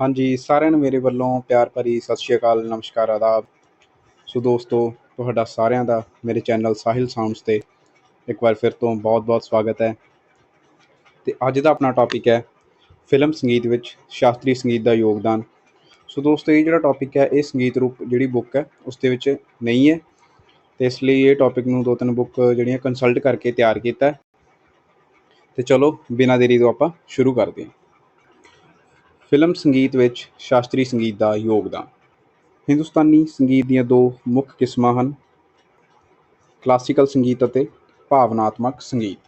ਹਾਂਜੀ, ਸਾਰਿਆਂ ਨੂੰ ਮੇਰੇ ਵੱਲੋਂ ਪਿਆਰ ਭਰੀ ਸਤਿ ਸ਼੍ਰੀ ਅਕਾਲ, ਨਮਸਕਾਰ, ਆਦਾਬ। ਸੋ ਦੋਸਤੋ, ਤੁਹਾਡਾ ਸਾਰਿਆਂ ਦਾ ਮੇਰੇ ਚੈਨਲ ਸਾਹਿਲ ਸਾਊਂਡਸ ਤੇ ਇੱਕ ਵਾਰ ਫਿਰ ਤੋਂ ਬਹੁਤ-ਬਹੁਤ ਸਵਾਗਤ ਹੈ। ਤੇ ਅੱਜ ਦਾ ਆਪਣਾ ਟੌਪਿਕ ਹੈ ਫਿਲਮ ਸੰਗੀਤ ਵਿੱਚ ਸ਼ਾਸਤਰੀ ਸੰਗੀਤ ਦਾ ਯੋਗਦਾਨ। ਸੋ ਦੋਸਤੋ, ਇਹ ਜਿਹੜਾ ਟੌਪਿਕ ਹੈ, ਇਹ ਸੰਗੀਤ ਰੂਪ ਜਿਹੜੀ ਬੁੱਕ ਹੈ, ਉਸ ਦੇ ਵਿੱਚ ਨਹੀਂ ਹੈ। ਤੇ ਇਸ ਲਈ ਇਹ ਟੌਪਿਕ ਨੂੰ ਦੋ ਤਿੰਨ ਬੁੱਕ ਜਿਹੜੀਆਂ ਕੰਸਲਟ ਕਰਕੇ ਤਿਆਰ ਕੀਤਾ ਹੈ। ਤੇ ਚਲੋ, ਬਿਨਾਂ ਦੇਰੀ ਤੋਂ ਆਪਾਂ ਸ਼ੁਰੂ ਕਰਦੇ ਹਾਂ। ਫਿਲਮ ਸੰਗੀਤ ਵਿੱਚ ਸ਼ਾਸਤਰੀ ਸੰਗੀਤ ਦਾ ਯੋਗਦਾਨ। ਹਿੰਦੁਸਤਾਨੀ ਸੰਗੀਤ ਦੀਆਂ ਦੋ ਮੁੱਖ ਕਿਸਮਾਂ ਹਨ, ਕਲਾਸੀਕਲ ਸੰਗੀਤ ਅਤੇ ਭਾਵਨਾਤਮਕ ਸੰਗੀਤ।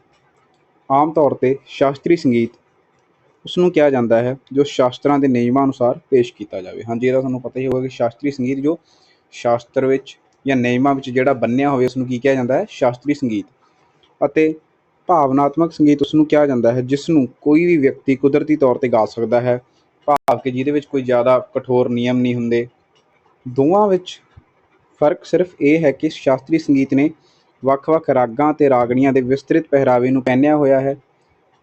ਆਮ ਤੌਰ ਤੇ ਸ਼ਾਸਤਰੀ ਸੰਗੀਤ ਉਸ ਨੂੰ ਕਿਹਾ ਜਾਂਦਾ ਹੈ ਜੋ ਸ਼ਾਸਤਰਾਂ ਦੇ ਨਿਯਮਾਂ ਅਨੁਸਾਰ ਪੇਸ਼ ਕੀਤਾ ਜਾਵੇ। ਹਾਂਜੀ ਇਹਦਾ ਤੁਹਾਨੂੰ ਪਤਾ ਹੀ ਹੋਵੇਗਾ ਕਿ ਸ਼ਾਸਤਰੀ ਸੰਗੀਤ ਜੋ ਸ਼ਾਸਤਰ ਵਿੱਚ ਜਾਂ ਨਿਯਮਾਂ ਵਿੱਚ ਜਿਹੜਾ ਬੰਨਿਆ ਹੋਵੇ ਉਸ ਨੂੰ ਕੀ ਕਿਹਾ ਜਾਂਦਾ ਹੈ? ਸ਼ਾਸਤਰੀ ਸੰਗੀਤ। ਅਤੇ ਭਾਵਨਾਤਮਕ ਸੰਗੀਤ ਉਸ ਨੂੰ ਕਿਹਾ ਜਾਂਦਾ ਹੈ ਜਿਸ ਨੂੰ ਕੋਈ ਵੀ ਵਿਅਕਤੀ ਕੁਦਰਤੀ ਤੌਰ ਤੇ ਗਾ ਸਕਦਾ ਹੈ। ਕਿ ਜਿਹਦੇ ਵਿੱਚ ਕੋਈ ਜ਼ਿਆਦਾ ਕਠੋਰ ਨਿਯਮ ਨਹੀਂ ਹੁੰਦੇ। ਦੋਵਾਂ ਵਿੱਚ ਫ਼ਰਕ ਸਿਰਫ ਇਹ ਹੈ ਕਿ ਸ਼ਾਸਤਰੀ ਸੰਗੀਤ ਨੇ ਵੱਖ-ਵੱਖ ਰਾਗਾਂ ਅਤੇ ਰਾਗਣੀਆਂ ਦੇ ਵਿਸਤ੍ਰਿਤ ਪਹਿਰਾਵੇ ਨੂੰ ਪਹਿਨਿਆ ਹੋਇਆ ਹੈ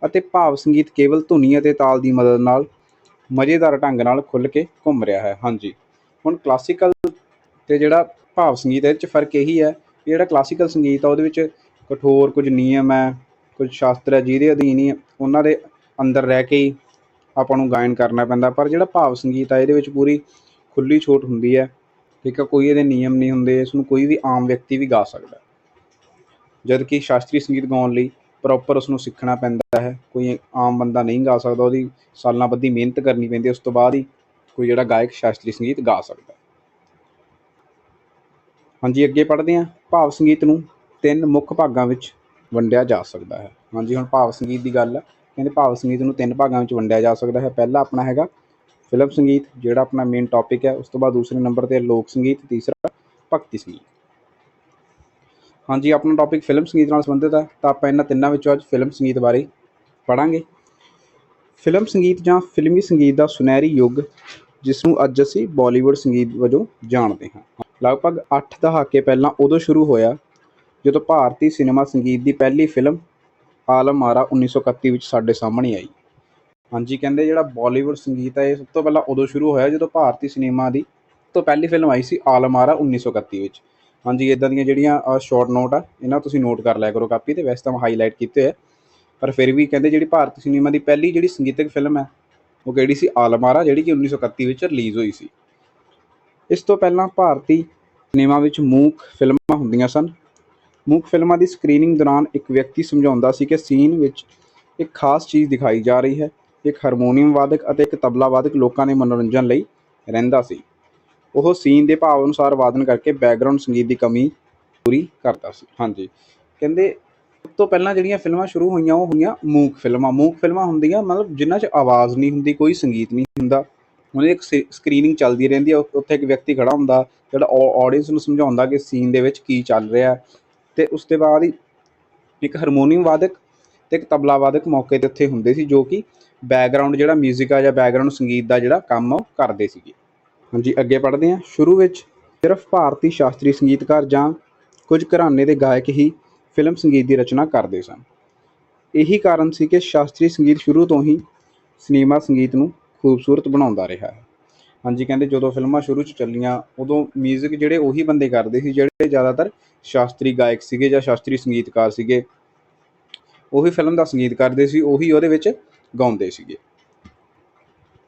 ਅਤੇ ਭਾਵ ਸੰਗੀਤ ਕੇਵਲ ਧੁਨੀ ਅਤੇ ਤਾਲ ਦੀ ਮਦਦ ਨਾਲ ਮਜ਼ੇਦਾਰ ਢੰਗ ਨਾਲ ਖੁੱਲ੍ਹ ਕੇ ਘੁੰਮ ਰਿਹਾ ਹੈ। ਹਾਂਜੀ, ਹੁਣ ਕਲਾਸੀਕਲ ਤੇ ਜਿਹੜਾ ਭਾਵ ਸੰਗੀਤ ਹੈ, ਇਹ 'ਚ ਫ਼ਰਕ ਇਹੀ ਹੈ ਕਿ ਜਿਹੜਾ ਕਲਾਸੀਕਲ ਸੰਗੀਤ ਆ, ਉਹਦੇ ਵਿੱਚ ਕਠੋਰ ਕੁਝ ਨਿਯਮ ਹੈ, ਕੁਝ ਸ਼ਾਸਤਰ ਹੈ ਜਿਹਦੇ ਅਧੀਨ ਹੀ ਉਹਨਾਂ ਦੇ ਅੰਦਰ ਰਹਿ ਕੇ ਹੀ ਆਪਾਂ ਨੂੰ ਗਾਇਨ ਕਰਨਾ ਪੈਂਦਾ, ਪਰ ਜਿਹੜਾ ਭਾਵ ਸੰਗੀਤ ਆ, ਇਹਦੇ ਵਿੱਚ ਪੂਰੀ ਖੁੱਲੀ ਛੋਟ ਹੁੰਦੀ ਹੈ, ਠੀਕ ਹੈ ਕੋਈ ਇਹਦੇ ਨਿਯਮ ਨਹੀਂ ਹੁੰਦੇ, ਇਸ ਨੂੰ ਕੋਈ ਵੀ ਆਮ ਵਿਅਕਤੀ ਵੀ ਗਾ ਸਕਦਾ। ਜਦ ਕਿ ਸ਼ਾਸਤਰੀ ਸੰਗੀਤ ਗਾਉਣ ਲਈ ਪ੍ਰੋਪਰ ਉਸ ਨੂੰ ਸਿੱਖਣਾ ਪੈਂਦਾ ਹੈ, ਕੋਈ ਆਮ ਬੰਦਾ ਨਹੀਂ ਗਾ ਸਕਦਾ, ਉਹਦੀ ਸਾਲਾਂ ਬੱਧੀ ਮਿਹਨਤ ਕਰਨੀ ਪੈਂਦੀ ਉਸ ਤੋਂ ਬਾਅਦ ਹੀ ਕੋਈ ਜਿਹੜਾ ਗਾਇਕ ਸ਼ਾਸਤਰੀ ਸੰਗੀਤ ਗਾ ਸਕਦਾ। ਹਾਂਜੀ, ਅੱਗੇ ਪੜ੍ਹਦੇ ਹਾਂ। ਭਾਵ ਸੰਗੀਤ ਨੂੰ ਤਿੰਨ ਮੁੱਖ ਭਾਗਾਂ ਵਿੱਚ ਵੰਡਿਆ ਜਾ ਸਕਦਾ ਹੈ। ਹਾਂਜੀ, ਹੁਣ ਭਾਵ ਸੰਗੀਤ ਦੀ ਗੱਲ ਹੈ ਕਹਿੰਦੇ ਭਾਵ ਸੰਗੀਤ ਨੂੰ ਤਿੰਨ ਭਾਗਾਂ ਵਿੱਚ ਵੰਡਿਆ ਜਾ ਸਕਦਾ ਹੈ। ਪਹਿਲਾ ਆਪਣਾ ਹੈਗਾ ਫਿਲਮ ਸੰਗੀਤ, ਜਿਹੜਾ ਆਪਣਾ ਮੇਨ ਟੌਪਿਕ ਹੈ। ਉਸ ਤੋਂ ਬਾਅਦ ਦੂਸਰੇ ਨੰਬਰ ਤੇ ਲੋਕ ਸੰਗੀਤ, ਤੀਸਰਾ ਭਗਤੀ ਸੰਗੀਤ। ਹਾਂਜੀ, ਆਪਣਾ ਟੌਪਿਕ ਫਿਲਮ ਸੰਗੀਤ ਨਾਲ ਸੰਬੰਧਿਤ ਹੈ। ਤਾਂ ਆਪਾਂ ਇਹਨਾਂ ਤਿੰਨਾਂ ਵਿੱਚੋਂ ਅੱਜ ਫਿਲਮ ਸੰਗੀਤ ਬਾਰੇ ਪੜਾਂਗੇ ਫਿਲਮ ਸੰਗੀਤ ਜਾਂ ਫਿਲਮੀ ਸੰਗੀਤ ਦਾ ਸੁਨਹਿਰੀ ਯੁੱਗ, ਜਿਸ ਨੂੰ ਅੱਜ ਅਸੀਂ ਬਾਲੀਵੁੱਡ ਸੰਗੀਤ ਵਜੋਂ ਜਾਣਦੇ ਹਾਂ। ਲਗਭਗ 8 ਦਹਾਕੇ ਪਹਿਲਾਂ ਉਦੋਂ ਸ਼ੁਰੂ ਹੋਇਆ, ਜਦੋਂ ਭਾਰਤੀ ਸਿਨੇਮਾ ਸੰਗੀਤ ਦੀ ਪਹਿਲੀ ਫਿਲਮ ਆਲਮ ਆਰਾ 1931 ਵਿੱਚ ਸਾਡੇ ਸਾਹਮਣੇ ਆਈ। ਹਾਂਜੀ, ਕਹਿੰਦੇ ਜਿਹੜਾ ਬਾਲੀਵੁੱਡ ਸੰਗੀਤ ਹੈ, ਇਹ ਸਭ ਤੋਂ ਪਹਿਲਾਂ ਉਦੋਂ ਸ਼ੁਰੂ ਹੋਇਆ ਜਦੋਂ ਭਾਰਤੀ ਸਿਨੇਮਾ ਦੀ ਤੋਂ ਪਹਿਲੀ ਫਿਲਮ ਆਈ ਸੀ ਆਲਮ ਆਰਾ 1931 ਵਿੱਚ। ਹਾਂਜੀ ਇਦਾਂ ਦੀਆਂ ਜਿਹੜੀਆਂ ਸ਼ਾਰਟ ਨੋਟ ਆ, ਇਹਨਾਂ ਤੁਸੀਂ ਨੋਟ ਕਰ ਲਿਆ ਕਰੋ ਕਾਪੀ ਤੇ, ਵੈਸੇ ਤਾਂ ਹਾਈਲਾਈਟ ਕੀਤੇ ਹੋਏ ਆ। ਪਰ ਫਿਰ ਵੀ ਕਹਿੰਦੇ ਜਿਹੜੀ ਭਾਰਤੀ ਸਿਨੇਮਾ ਦੀ ਪਹਿਲੀ ਜਿਹੜੀ ਸੰਗੀਤਕ ਫਿਲਮ ਹੈ, ਉਹ ਕਿਹੜੀ ਸੀ? ਆਲਮਾਰਾ, ਜਿਹੜੀ ਕਿ 1931 ਵਿੱਚ ਰਿਲੀਜ਼ ਹੋਈ ਸੀ। ਇਸ ਤੋਂ ਪਹਿਲਾਂ ਭਾਰਤੀ ਸਿਨੇਮਾ ਵਿੱਚ ਮੂਕ ਫਿਲਮਾਂ ਹੁੰਦੀਆਂ ਸਨ। ਮੂਕ ਫਿਲਮਾਂ ਦੀ ਸਕਰੀਨਿੰਗ ਦੌਰਾਨ ਇੱਕ ਵਿਅਕਤੀ ਸਮਝਾਉਂਦਾ ਸੀ ਕਿ ਸੀਨ ਵਿੱਚ ਇੱਕ ਖਾਸ ਚੀਜ਼ ਦਿਖਾਈ ਜਾ ਰਹੀ ਹੈ, ਇੱਕ ਹਾਰਮੋਨੀਅਮ ਵਾਦਕ ਅਤੇ ਇੱਕ ਤਬਲਾ ਵਾਦਕ ਲੋਕਾਂ ਦੇ ਮਨੋਰੰਜਨ ਲਈ ਰਹਿੰਦਾ ਸੀ। ਉਹ ਸੀਨ ਦੇ ਭਾਵ ਅਨੁਸਾਰ ਵਾਦਨ ਕਰਕੇ ਬੈਕਗ੍ਰਾਉਂਡ ਸੰਗੀਤ ਦੀ ਕਮੀ ਪੂਰੀ ਕਰਦਾ ਸੀ। ਹਾਂਜੀ। ਕਹਿੰਦੇ, ਸਭ ਤੋਂ ਪਹਿਲਾਂ ਜਿਹੜੀਆਂ ਫਿਲਮਾਂ ਸ਼ੁਰੂ ਹੋਈਆਂ, ਉਹ ਹੋਈਆਂ ਮੂਕ ਫਿਲਮਾਂ। ਮੂਕ ਫਿਲਮਾਂ ਹੁੰਦੀਆਂ, ਮਤਲਬ ਜਿਨ੍ਹਾਂ 'ਚ ਆਵਾਜ਼ ਨਹੀਂ ਹੁੰਦੀ, ਕੋਈ ਸੰਗੀਤ ਨਹੀਂ ਹੁੰਦਾ। ਉਹਨੇ ਇੱਕ ਸਕਰੀਨਿੰਗ ਚੱਲਦੀ ਰਹਿੰਦੀ ਹੈ ਉੱਥੇ ਇੱਕ ਵਿਅਕਤੀ ਖੜਾ ਹੁੰਦਾ, ਜਿਹੜਾ ਆਡੀਅנס ਨੂੰ ਸਮਝਾਉਂਦਾ ਕਿ ਸੀਨ ਦੇ ਵਿੱਚ ਕੀ ਚੱਲ ਰਿਹਾ ਤੇ ਉਸ ਤੋਂ ਬਾਅਦ ਹੀ ਇੱਕ ਹਾਰਮੋਨੀਅਮ ਵਾਦਕ ਤੇ ਇੱਕ ਤਬਲਾ ਵਾਦਕ ਮੌਕੇ ਤੇ ਉੱਥੇ ਹੁੰਦੇ ਸੀ, ਜੋ ਕਿ ਬੈਕਗ੍ਰਾਉਂਡ ਜਿਹੜਾ 뮤직 ਆ ਜਾਂ ਬੈਕਗ੍ਰਾਉਂਡ ਸੰਗੀਤ ਦਾ ਜਿਹੜਾ ਕੰਮ ਉਹ ਕਰਦੇ ਸੀਗੇ। ਹਾਂਜੀ, ਅੱਗੇ ਪੜ੍ਹਦੇ ਹਾਂ। ਸ਼ੁਰੂ ਵਿੱਚ ਸਿਰਫ ਭਾਰਤੀ ਸ਼ਾਸਤਰੀ ਸੰਗੀਤਕਾਰ ਜਾਂ ਕੁਝ ਘਰਾਣੇ ਦੇ ਗਾਇਕ ਹੀ ਫਿਲਮ ਸੰਗੀਤ ਦੀ ਰਚਨਾ ਕਰਦੇ ਸਨ। ਇਹੀ ਕਾਰਨ ਸੀ ਕਿ ਸ਼ਾਸਤਰੀ ਸੰਗੀਤ ਸ਼ੁਰੂ ਤੋਂ ਹੀ ਸਿਨੇਮਾ ਸੰਗੀਤ ਨੂੰ ਖੂਬਸੂਰਤ ਬਣਾਉਂਦਾ ਰਿਹਾ ਹੈ। ਹਾਂਜੀ, ਕਹਿੰਦੇ ਜਦੋਂ ਫਿਲਮਾਂ ਸ਼ੁਰੂ 'ਚ ਚੱਲੀਆਂ, ਉਦੋਂ 뮤직 ਜਿਹੜੇ ਉਹੀ ਬੰਦੇ ਕਰਦੇ ਸੀ, ਜਿਹੜੇ ਜ਼ਿਆਦਾਤਰ ਸ਼ਾਸਤਰੀ ਗਾਇਕ ਸੀਗੇ ਜਾਂ ਸ਼ਾਸਤਰੀ ਸੰਗੀਤਕਾਰ ਸੀਗੇ। ਉਹੀ ਫਿਲਮ ਦਾ ਸੰਗੀਤ ਕਰਦੇ ਸੀ, ਉਹੀ ਉਹਦੇ ਵਿੱਚ ਗਾਉਂਦੇ ਸੀਗੇ।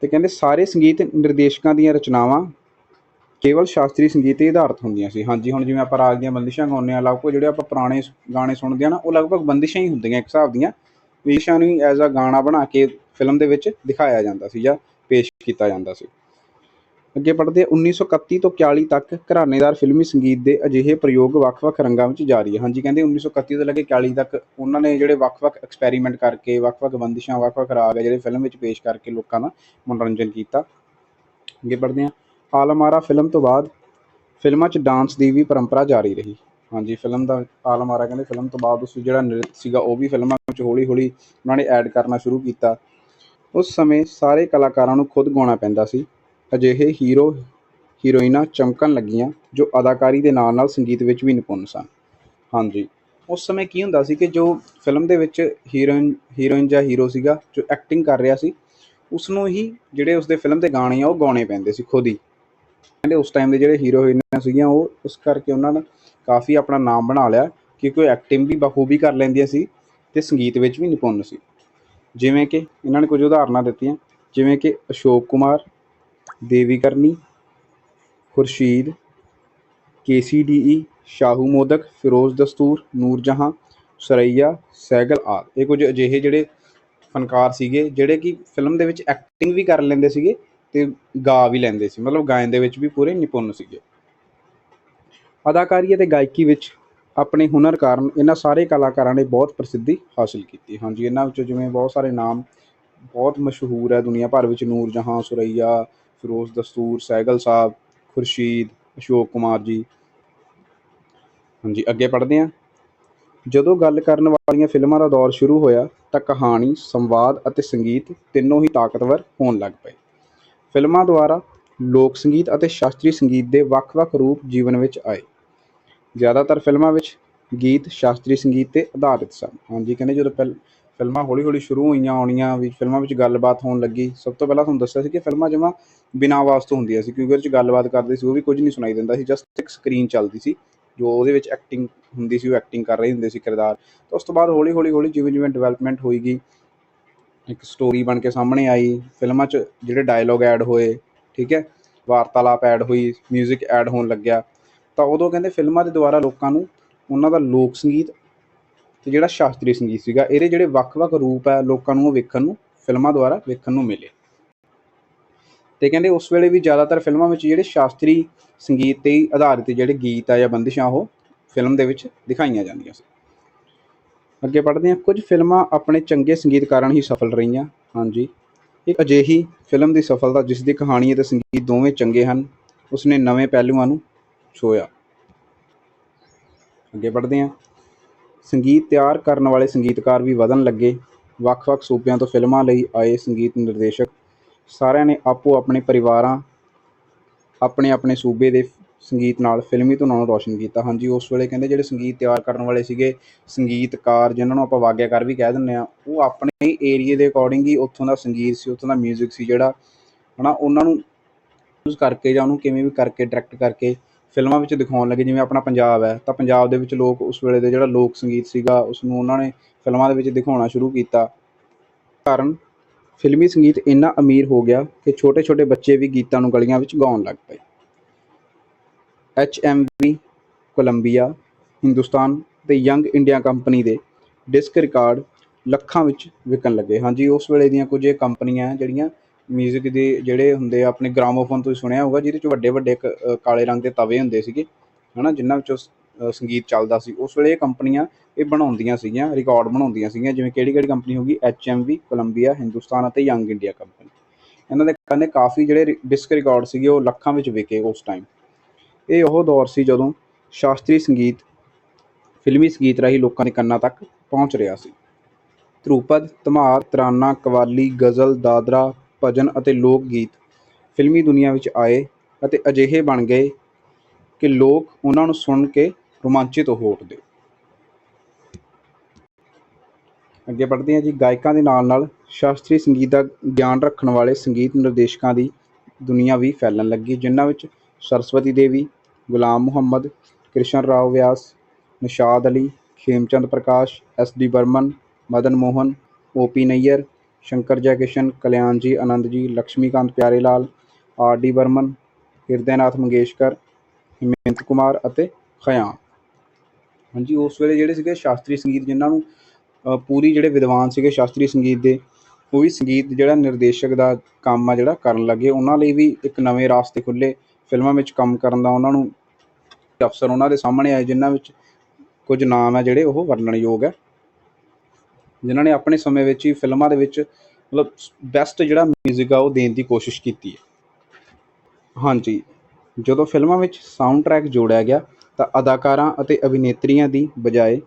ਤੇ ਕਹਿੰਦੇ ਸਾਰੇ ਸੰਗੀਤ ਨਿਰਦੇਸ਼ਕਾਂ ਦੀਆਂ ਰਚਨਾਵਾਂ ਕੇਵਲ ਸ਼ਾਸਤਰੀ ਸੰਗੀਤ ਤੇ ਆਧਾਰਿਤ ਹੁੰਦੀਆਂ ਸੀ। ਹਾਂਜੀ, ਹੁਣ ਜਿਵੇਂ ਆਪਾਂ ਰਾਗ ਦੀਆਂ ਬੰਦਿਸ਼ਾਂ ਗਾਉਂਦੇ ਆ ਲਗਭਗ ਜਿਹੜੇ ਆਪਾਂ ਪੁਰਾਣੇ ਗਾਣੇ ਸੁਣਦੇ ਆ ਨਾ, ਉਹ ਲਗਭਗ ਬੰਦਿਸ਼ਾਂ ਹੀ ਹੁੰਦੀਆਂ, ਇੱਕ ਹਿਸਾਬ ਦੀਆਂ। ਵਿਸ਼ਾ ਨੂੰ ਐਜ਼ ਅ ਗਾਣਾ ਬਣਾ ਕੇ ਫਿਲਮ ਦੇ ਵਿੱਚ ਦਿਖਾਇਆ ਜਾਂਦਾ ਸੀ ਜਾਂ ਪੇਸ਼ ਕੀਤਾ ਜਾਂਦਾ ਸੀ। ਅੱਗੇ ਪੜ੍ਹਦੇ 1931 ਤੋਂ 41 ਤੱਕ ਘਰਾਣੇਦਾਰ ਫਿਲਮੀ ਸੰਗੀਤ ਦੇ ਅਜਿਹੇ ਪ੍ਰਯੋਗ ਵੱਖ-ਵੱਖ ਰੰਗਾਂ ਵਿੱਚ ਜਾਰੀ ਹੈ। ਹਾਂਜੀ, ਕਹਿੰਦੇ 1931 ਤੋਂ ਲੈ ਕੇ 41 ਤੱਕ ਉਹਨਾਂ ਨੇ ਜਿਹੜੇ ਵੱਖ-ਵੱਖ ਐਕਸਪੈਰੀਮੈਂਟ ਕਰਕੇ, ਵੱਖ-ਵੱਖ ਬੰਦਿਸ਼ਾਂ, ਵੱਖ-ਵੱਖ ਰਾਗ ਹੈ ਜਿਹੜੇ ਫਿਲਮ ਵਿੱਚ ਪੇਸ਼ ਕਰਕੇ ਲੋਕਾਂ ਦਾ ਮਨੋਰੰਜਨ ਕੀਤਾ। ਅੱਗੇ ਪੜ੍ਹਦੇ ਹਾਂ, ਆਲਮਾਰਾ ਫਿਲਮ ਤੋਂ ਬਾਅਦ ਫਿਲਮਾਂ 'ਚ ਡਾਂਸ ਦੀ ਵੀ ਪਰੰਪਰਾ ਜਾਰੀ ਰਹੀ। ਹਾਂਜੀ, ਫਿਲਮ ਦਾ ਆਲਮਾਰਾ ਕਹਿੰਦੇ ਫਿਲਮ ਤੋਂ ਬਾਅਦ ਉਸ ਜਿਹੜਾ ਨ੍ਰਿਤ ਸੀਗਾ, ਉਹ ਵੀ ਫਿਲਮਾਂ ਵਿੱਚ ਹੌਲੀ-ਹੌਲੀ ਉਹਨਾਂ ਨੇ ਐਡ ਕਰਨਾ ਸ਼ੁਰੂ ਕੀਤਾ। ਉਸ ਸਮੇਂ ਸਾਰੇ ਕਲਾਕਾਰਾਂ ਨੂੰ ਖੁਦ ਗਾਉਣਾ ਪੈਂਦਾ ਸੀ। ਅਜਿਹੇ ਹੀਰੋ, ਹੀਰੋਇਨਾਂ ਚਮਕਣ ਲੱਗੀਆਂ ਜੋ ਅਦਾਕਾਰੀ ਦੇ ਨਾਲ ਨਾਲ ਸੰਗੀਤ ਵਿੱਚ ਵੀ ਨਿਪੁੰਨ ਸਨ। ਹਾਂਜੀ। ਉਸ ਸਮੇਂ ਕੀ ਹੁੰਦਾ ਸੀ ਕਿ ਜੋ ਫਿਲਮ ਦੇ ਵਿੱਚ ਹੀਰੋਇਨ ਹੀਰੋਇਨ ਜਾਂ ਹੀਰੋ ਸੀਗਾ, ਜੋ ਐਕਟਿੰਗ ਕਰ ਰਿਹਾ ਸੀ ਉਸ ਨੂੰ ਹੀ ਜਿਹੜੇ ਉਸਦੇ ਫਿਲਮ ਦੇ ਗਾਣੇ ਆ, ਉਹ ਗਾਉਣੇ ਪੈਂਦੇ ਸੀ ਖੁਦ ਹੀ। ਕਹਿੰਦੇ ਉਸ ਟਾਈਮ ਦੇ ਜਿਹੜੇ ਹੀਰੋ ਹੀਰੋਇਨਾਂ ਸੀਗੀਆਂ, ਉਹ ਉਸ ਕਰਕੇ ਉਹਨਾਂ ਨੇ ਕਾਫੀ ਆਪਣਾ ਨਾਮ ਬਣਾ ਲਿਆ ਕਿਉਂਕਿ ਉਹ ਐਕਟਿੰਗ ਵੀ ਬਖੂਬੀ ਕਰ ਲੈਂਦੀਆਂ ਸੀ ਤੇ ਸੰਗੀਤ ਵਿੱਚ ਵੀ ਨਿਪੁੰਨ ਸੀ। ਜਿਵੇਂ ਕਿ ਇਹਨਾਂ ਨੇ ਕੁਝ ਉਦਾਹਰਨਾਂ ਦਿੱਤੀਆਂ, ਜਿਵੇਂ ਕਿ Ashok Kumar Devika Rani, Khurshid K C D E Shahu Modak, Firoz Dastur, Noorjahan, Suraiya, Saigal ਆਦਿ। ਇਹ ਕੁਝ ਅਜਿਹੇ ਜਿਹੜੇ ਫਨਕਾਰ ਸੀਗੇ, ਜਿਹੜੇ ਕਿ ਫਿਲਮ ਦੇ ਵਿੱਚ ਐਕਟਿੰਗ ਵੀ ਕਰ ਲੈਂਦੇ ਸੀਗੇ ਤੇ ਗਾ ਵੀ ਲੈਂਦੇ ਸੀ। ਮਤਲਬ ਗਾਇਨ ਦੇ ਵਿੱਚ ਵੀ ਪੂਰੇ ਨਿਪੁੰਨ ਸੀਗੇ। ਅਦਾਕਾਰੀ ਅਤੇ ਗਾਇਕੀ ਵਿੱਚ ਆਪਣੇ ਹੁਨਰ ਕਾਰਨ ਇਹਨਾਂ ਸਾਰੇ ਕਲਾਕਾਰਾਂ ਨੇ ਬਹੁਤ ਪ੍ਰਸਿੱਧੀ ਹਾਸਲ ਕੀਤੀ। ਹਾਂਜੀ, ਇਹਨਾਂ ਵਿੱਚੋਂ ਜਿਵੇਂ ਬਹੁਤ ਸਾਰੇ ਨਾਮ ਬਹੁਤ ਮਸ਼ਹੂਰ ਹੈ ਦੁਨੀਆ ਭਰ ਵਿੱਚ। ਨੂਰ ਜਹਾਂ ਸੁਰਈਆ ਫਿਰੋਜ਼ ਦਸਤੂਰ, ਸਹਿਗਲ ਸਾਹਿਬ, ਖੁਰਸ਼ੀਦ, ਅਸ਼ੋਕ ਕੁਮਾਰ ਜੀ। ਹਾਂਜੀ, ਅੱਗੇ ਪੜ੍ਹਦੇ ਹਾਂ। ਜਦੋਂ ਗੱਲ ਕਰਨ ਵਾਲੀਆਂ ਫਿਲਮਾਂ ਦਾ ਦੌਰ ਸ਼ੁਰੂ ਹੋਇਆ ਤਾਂ ਕਹਾਣੀ, ਸੰਵਾਦ ਅਤੇ ਸੰਗੀਤ ਤਿੰਨੋਂ ਹੀ ਤਾਕਤਵਰ ਹੋਣ ਲੱਗ ਪਏ। ਫਿਲਮਾਂ ਦੁਆਰਾ ਲੋਕ ਸੰਗੀਤ ਅਤੇ ਸ਼ਾਸਤਰੀ ਸੰਗੀਤ ਦੇ ਵੱਖ-ਵੱਖ ਰੂਪ ਜੀਵਨ ਵਿੱਚ ਆਏ। ਜ਼ਿਆਦਾਤਰ ਫਿਲਮਾਂ ਵਿੱਚ ਗੀਤ ਸ਼ਾਸਤਰੀ ਸੰਗੀਤ ਤੇ ਆਧਾਰਿਤ ਸਨ। ਹਾਂਜੀ, ਕਹਿੰਦੇ ਜਦੋਂ ਪਹਿਲ ਫਿਲਮਾਂ ਹੌਲੀ-ਹੌਲੀ ਸ਼ੁਰੂ ਹੋਈਆਂ ਆਉਣੀਆਂ ਵੀ ਫਿਲਮਾਂ ਵਿੱਚ ਗੱਲਬਾਤ ਹੋਣ ਲੱਗੀ। ਸਭ ਤੋਂ ਪਹਿਲਾਂ ਤੁਹਾਨੂੰ ਦੱਸਿਆ ਸੀ ਕਿ ਫਿਲਮਾਂ ਜਮਾਂ ਬਿਨਾਂ ਆਵਾਜ਼ ਤੋਂ ਹੁੰਦੀਆਂ ਸੀ, ਕਿਉਂਕਿ ਉਹਦੇ 'ਚ ਗੱਲਬਾਤ ਕਰਦੇ ਸੀ, ਉਹ ਵੀ ਕੁਝ ਨਹੀਂ ਸੁਣਾਈ ਦਿੰਦਾ ਸੀ ਜਸਟ ਇੱਕ ਸਕਰੀਨ ਚੱਲਦੀ ਸੀ, ਜੋ ਉਹਦੇ ਵਿੱਚ ਐਕਟਿੰਗ ਹੁੰਦੀ ਸੀ, ਉਹ ਐਕਟਿੰਗ ਕਰ ਰਹੇ ਹੁੰਦੇ ਸੀ ਕਿਰਦਾਰ। ਤਾਂ ਉਸ ਤੋਂ ਬਾਅਦ ਹੌਲੀ ਹੌਲੀ ਹੌਲੀ ਜਿਵੇਂ ਜਿਵੇਂ ਡਿਵੈਲਪਮੈਂਟ ਹੋਈ ਇੱਕ ਸਟੋਰੀ ਬਣ ਕੇ ਸਾਹਮਣੇ ਆਈ, ਫਿਲਮਾਂ 'ਚ ਜਿਹੜੇ ਡਾਇਲੋਗ ਐਡ ਹੋਏ, ਠੀਕ ਹੈ, ਵਾਰਤਾਲਾਪ ਐਡ ਹੋਈ 뮤직 ਐਡ ਹੋਣ ਲੱਗਿਆ। ਤਾਂ ਉਦੋਂ ਕਹਿੰਦੇ ਫਿਲਮਾਂ ਦੇ ਦੁਆਰਾ ਲੋਕਾਂ ਨੂੰ ਉਹਨਾਂ ਦਾ ਲੋਕ ਸੰਗੀਤ ਤੇ ਜਿਹੜਾ ਸ਼ਾਸਤਰੀ ਸੰਗੀਤ ਸੀਗਾ, ਇਹਦੇ ਜਿਹੜੇ ਵੱਖ-ਵੱਖ ਰੂਪ ਹੈ ਲੋਕਾਂ ਨੂੰ ਉਹ ਵੇਖਣ ਨੂੰ, ਫਿਲਮਾਂ ਦੁਆਰਾ ਵੇਖਣ ਨੂੰ ਮਿਲੇ। ਤੇ ਕਹਿੰਦੇ ਉਸ ਵੇਲੇ ਵੀ ਜ਼ਿਆਦਾਤਰ ਫਿਲਮਾਂ ਵਿੱਚ ਜਿਹੜੇ ਸ਼ਾਸਤਰੀ ਸੰਗੀਤ ਤੇ ਆਧਾਰਿਤ ਜਿਹੜੇ ਗੀਤ ਆ ਜਾਂ ਬੰਦਿਸ਼ਾਂ, ਉਹ ਫਿਲਮ ਦੇ ਵਿੱਚ ਦਿਖਾਈਆਂ ਜਾਂਦੀਆਂ ਸੀ। ਅੱਗੇ ਪੜ੍ਹਦੇ ਹਾਂ। ਕੁਝ ਫਿਲਮਾਂ ਆਪਣੇ ਚੰਗੇ ਸੰਗੀਤ ਕਾਰਨ ਹੀ ਸਫਲ ਰਹੀਆਂ। ਹਾਂਜੀ। ਇੱਕ ਅਜਿਹੀ ਫਿਲਮ ਦੀ ਸਫਲਤਾ, ਜਿਸ ਦੀ ਕਹਾਣੀ ਅਤੇ ਸੰਗੀਤ ਦੋਵੇਂ ਚੰਗੇ ਹਨ, ਉਸਨੇ ਨਵੇਂ ਪਹਿਲੂਆਂ ਨੂੰ ਛੋਇਆ ਅੱਗੇ ਪੜ੍ਹਦੇ ਹਾਂ। ਸੰਗੀਤ ਤਿਆਰ ਕਰਨ ਵਾਲੇ ਸੰਗੀਤਕਾਰ ਵੀ ਵਧਣ ਲੱਗੇ। ਵੱਖ-ਵੱਖ ਸੂਬਿਆਂ ਤੋਂ ਫਿਲਮਾਂ ਲਈ ਆਏ ਸੰਗੀਤ ਨਿਰਦੇਸ਼ਕ ਸਾਰਿਆਂ ਨੇ ਆਪੋ ਆਪਣੇ ਪਰਿਵਾਰਾਂ ਆਪਣੇ ਆਪਣੇ ਸੂਬੇ ਦੇ ਸੰਗੀਤ ਨਾਲ ਫਿਲਮੀ ਧੁਨਾਂ ਨੂੰ ਰੌਸ਼ਨ ਕੀਤਾ। ਹਾਂਜੀ, ਉਸ ਵੇਲੇ ਕਹਿੰਦੇ ਜਿਹੜੇ ਸੰਗੀਤ ਤਿਆਰ ਕਰਨ ਵਾਲੇ ਸੀਗੇ, ਸੰਗੀਤਕਾਰ ਜਿਨ੍ਹਾਂ ਨੂੰ ਆਪਾਂ ਵਾਗਿਆਕਾਰ ਵੀ ਕਹਿ ਦਿੰਦੇ ਆ ਉਹ ਆਪਣੇ ਏਰੀਏ ਦੇ ਅਕੋਰਡਿੰਗ ਹੀ ਉੱਥੋਂ ਦਾ ਸੰਗੀਤ ਸੀ, ਉੱਥੋਂ ਦਾ 뮤직 ਸੀ ਜਿਹੜਾ, ਹਨਾ, ਉਹਨਾਂ ਨੂੰ ਯੂਜ਼ ਕਰਕੇ ਜਾਂ ਉਹਨੂੰ ਕਿਵੇਂ ਵੀ ਕਰਕੇ ਡਾਇਰੈਕਟ ਕਰਕੇ ਫਿਲਮਾਂ ਵਿੱਚ ਦਿਖਾਉਣ ਲੱਗੇ, ਜਿਵੇਂ ਆਪਣਾ ਪੰਜਾਬ ਹੈ, ਤਾਂ ਪੰਜਾਬ ਦੇ ਵਿੱਚ ਲੋਕ ਉਸ ਵੇਲੇ ਦੇ ਜਿਹੜਾ ਲੋਕ ਸੰਗੀਤ ਸੀਗਾ ਉਸ ਨੂੰ ਉਹਨਾਂ ਨੇ ਫਿਲਮਾਂ ਦੇ ਵਿੱਚ ਦਿਖਾਉਣਾ ਸ਼ੁਰੂ ਕੀਤਾ। ਕਾਰਨ ਫਿਲਮੀ ਸੰਗੀਤ ਇੰਨਾ ਅਮੀਰ ਹੋ ਗਿਆ ਕਿ ਛੋਟੇ-ਛੋਟੇ ਬੱਚੇ ਵੀ ਗੀਤਾਂ ਨੂੰ ਗਲੀਆਂ ਵਿੱਚ ਗਾਉਣ ਲੱਗ ਪਏ। H M V Columbia, Hindustan ਤੇ ਯੰਗ ਇੰਡੀਆ ਕੰਪਨੀ ਦੇ ਡਿਸਕ ਰਿਕਾਰਡ ਲੱਖਾਂ ਵਿੱਚ ਵਿਕਣ ਲੱਗੇ। ਹਾਂਜੀ, ਉਸ ਵੇਲੇ ਦੀਆਂ ਕੁਝ ਇਹ ਕੰਪਨੀਆਂ ਹੈ, ਜਿਹੜੀਆਂ ਮਿਊਜ਼ਿਕ ਦੇ ਜਿਹੜੇ ਹੁੰਦੇ ਆ, ਆਪਣੇ ਗ੍ਰਾਮੋਫੋਨ ਤੁਸੀਂ ਸੁਣਿਆ ਹੋਊਗਾ, ਜਿਹਦੇ 'ਚ ਵੱਡੇ ਵੱਡੇ ਕ- ਕਾਲੇ ਰੰਗ ਦੇ ਤਵੇ ਹੁੰਦੇ ਸੀਗੇ, ਹਨਾ ਜਿਨ੍ਹਾਂ ਵਿੱਚੋਂ ਸੰਗੀਤ ਚੱਲਦਾ ਸੀ। ਉਸ ਵੇਲੇ ਇਹ ਕੰਪਨੀਆਂ ਇਹ ਬਣਾਉਂਦੀਆਂ ਸੀਗੀਆਂ ਰਿਕਾਰਡ ਬਣਾਉਂਦੀਆਂ ਸੀਗੀਆਂ, ਜਿਵੇਂ ਕਿਹੜੀ ਕਿਹੜੀ ਕੰਪਨੀ ਹੋਗੀ ਐਚਐਮਵੀ ਕੋਲੰਬੀਆ ਹਿੰਦੁਸਤਾਨ ਅਤੇ ਯੰਗ ਇੰਡੀਆ ਕੰਪਨੀ ਇਹਨਾਂ ਦੇ ਕਹਿੰਦੇ ਕਾਫੀ ਜਿਹੜੇ ਡਿਸਕ ਰਿਕਾਰਡ ਸੀਗੇ, ਉਹ ਲੱਖਾਂ ਵਿੱਚ ਵਿਕੇ ਉਸ ਟਾਈਮ ਇਹ ਉਹ ਦੌਰ ਸੀ ਜਦੋਂ ਸ਼ਾਸਤਰੀ ਸੰਗੀਤ, ਫਿਲਮੀ ਸੰਗੀਤ ਰਾਹੀਂ ਲੋਕਾਂ ਦੇ ਕੰਨਾਂ ਤੱਕ ਪਹੁੰਚ ਰਿਹਾ ਸੀ। ਧਰੂਪਦ ਧਮਾਰ ਤਰਾਨਾ, ਕਵਾਲੀ, ਗਜ਼ਲ, ਦਾਦਰਾ ਭਜਨ ਅਤੇ ਲੋਕ ਗੀਤ ਫਿਲਮੀ ਦੁਨੀਆ ਵਿੱਚ ਆਏ ਅਤੇ ਅਜਿਹੇ ਬਣ ਗਏ ਕਿ ਲੋਕ ਉਹਨਾਂ ਨੂੰ ਸੁਣ ਕੇ ਰੋਮਾਂਚਿਤ ਹੋ ਉੱਠਦੇ। ਅੱਗੇ ਪੜ੍ਹਦੇ ਹਾਂ ਜੀ। ਗਾਇਕਾਂ ਦੇ ਨਾਲ ਨਾਲ ਸ਼ਾਸਤਰੀ ਸੰਗੀਤ ਦਾ ਗਿਆਨ ਰੱਖਣ ਵਾਲੇ ਸੰਗੀਤ ਨਿਰਦੇਸ਼ਕਾਂ ਦੀ ਦੁਨੀਆ ਵੀ ਫੈਲਣ ਲੱਗੀ, ਜਿਨ੍ਹਾਂ ਵਿੱਚ Saraswati Devi, Ghulam Mohammad, Krishan Rao Vyas, Nishad Ali, Khemchand Prakash, S D Burman, Madan Mohan O P Nayyar Shankar Jaikishan Kalyan ji, Anand ji Laxmikant Pyare Lal R D Burman, Hridaynath Mangeshkar, Hemant Kumar ਅਤੇ ਖਯਾਮ। ਹਾਂਜੀ, ਉਸ ਵੇਲੇ ਜਿਹੜੇ ਸੀਗੇ ਸ਼ਾਸਤਰੀ ਸੰਗੀਤ, ਜਿਨ੍ਹਾਂ ਨੂੰ ਪੂਰੀ ਜਿਹੜੇ ਵਿਦਵਾਨ ਸੀਗੇ ਸ਼ਾਸਤਰੀ ਸੰਗੀਤ ਦੇ, ਉਹ ਵੀ ਸੰਗੀਤ ਜਿਹੜਾ ਨਿਰਦੇਸ਼ਕ ਦਾ ਕੰਮ ਆ ਜਿਹੜਾ ਕਰਨ ਲੱਗੇ। ਉਹਨਾਂ ਲਈ ਵੀ ਇੱਕ ਨਵੇਂ ਰਾਸਤੇ ਖੁੱਲੇ ਫਿਲਮਾਂ ਵਿੱਚ ਕੰਮ ਕਰਨ ਦਾ ਉਹਨਾਂ ਨੂੰ ਅਫਸਰ ਉਹਨਾਂ ਦੇ ਸਾਹਮਣੇ ਆਏ, ਜਿਨ੍ਹਾਂ ਵਿੱਚ ਕੁਝ ਨਾਮ ਹੈ ਜਿਹੜੇ ਉਹ ਵਰਣਨਯੋਗ ਹੈ ਜਿਨ੍ਹਾਂ ਨੇ ਆਪਣੇ ਸਮੇਂ ਵਿੱਚ ਹੀ ਫਿਲਮਾਂ ਦੇ ਵਿੱਚ ਮਤਲਬ ਬੈਸਟ ਜਿਹੜਾ 뮤직 ਆ ਉਹ ਦੇਣ ਦੀ ਕੋਸ਼ਿਸ਼ ਕੀਤੀ ਹੈ। ਹਾਂਜੀ, ਜਦੋਂ ਫਿਲਮਾਂ ਵਿੱਚ ਸਾਊਂਡ ਟਰੈਕ ਜੋੜਿਆ ਗਿਆ ਤਾਂ ਅਦਾਕਾਰਾਂ ਅਤੇ ਅਭਿਨੇਤਰੀਆਂ ਦੀ ਬਜਾਏ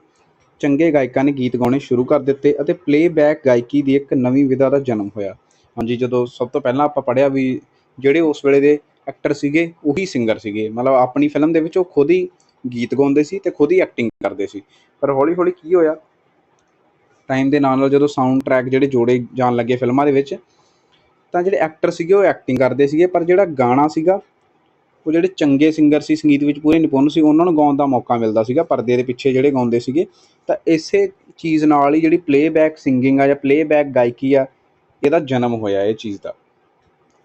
ਚੰਗੇ ਗਾਇਕਾਂ ਨੇ ਗੀਤ ਗਾਉਣੇ ਸ਼ੁਰੂ ਕਰ ਦਿੱਤੇ ਅਤੇ ਪਲੇਬੈਕ ਗਾਇਕੀ ਦੀ ਇੱਕ ਨਵੀਂ ਵਿਧਾ ਦਾ ਜਨਮ ਹੋਇਆ। ਹਾਂਜੀ, ਜਦੋਂ ਸਭ ਤੋਂ ਪਹਿਲਾਂ ਆਪਾਂ ਪੜ੍ਹਿਆ ਵੀ ਜਿਹੜੇ ਉਸ ਵੇਲੇ ਦੇ ਐਕਟਰ ਸੀਗੇ, ਉਹੀ ਸਿੰਗਰ ਸੀਗੇ। ਮਤਲਬ ਆਪਣੀ ਫਿਲਮ ਦੇ ਵਿੱਚ ਉਹ ਖੁਦ ਹੀ ਗੀਤ ਗਾਉਂਦੇ ਸੀ ਤੇ ਖੁਦ ਹੀ ਐਕਟਿੰਗ ਕਰਦੇ ਸੀ। ਪਰ ਹੌਲੀ ਹੌਲੀ ਕੀ ਹੋਇਆ ਟਾਈਮ ਦੇ ਨਾਲ ਨਾਲ ਜਦੋਂ ਸਾਊਂਡ ਟਰੈਕ ਜਿਹੜੇ ਜੋੜੇ ਜਾਣ ਲੱਗੇ ਫਿਲਮਾਂ ਦੇ ਵਿੱਚ, ਤਾਂ ਜਿਹੜੇ ਐਕਟਰ ਸੀਗੇ ਉਹ ਐਕਟਿੰਗ ਕਰਦੇ ਸੀਗੇ, ਪਰ ਜਿਹੜਾ ਗਾਣਾ ਸੀਗਾ, ਉਹ ਜਿਹੜੇ ਚੰਗੇ ਸਿੰਗਰ ਸੀ, ਸੰਗੀਤ ਵਿੱਚ ਪੂਰੇ ਨਿਪੁੰਨ ਸੀ, ਉਹਨਾਂ ਨੂੰ ਗਾਉਣ ਦਾ ਮੌਕਾ ਮਿਲਦਾ ਸੀਗਾ, ਪਰਦੇ ਦੇ ਪਿੱਛੇ ਜਿਹੜੇ ਗਾਉਂਦੇ ਸੀਗੇ। ਤਾਂ ਇਸੇ ਚੀਜ਼ ਨਾਲ ਹੀ ਜਿਹੜੀ ਪਲੇਬੈਕ ਸਿੰਗਿੰਗ ਆ ਜਾਂ ਪਲੇਬੈਕ ਗਾਇਕੀ ਆ, ਇਹਦਾ ਜਨਮ ਹੋਇਆ ਇਹ ਚੀਜ਼ ਦਾ।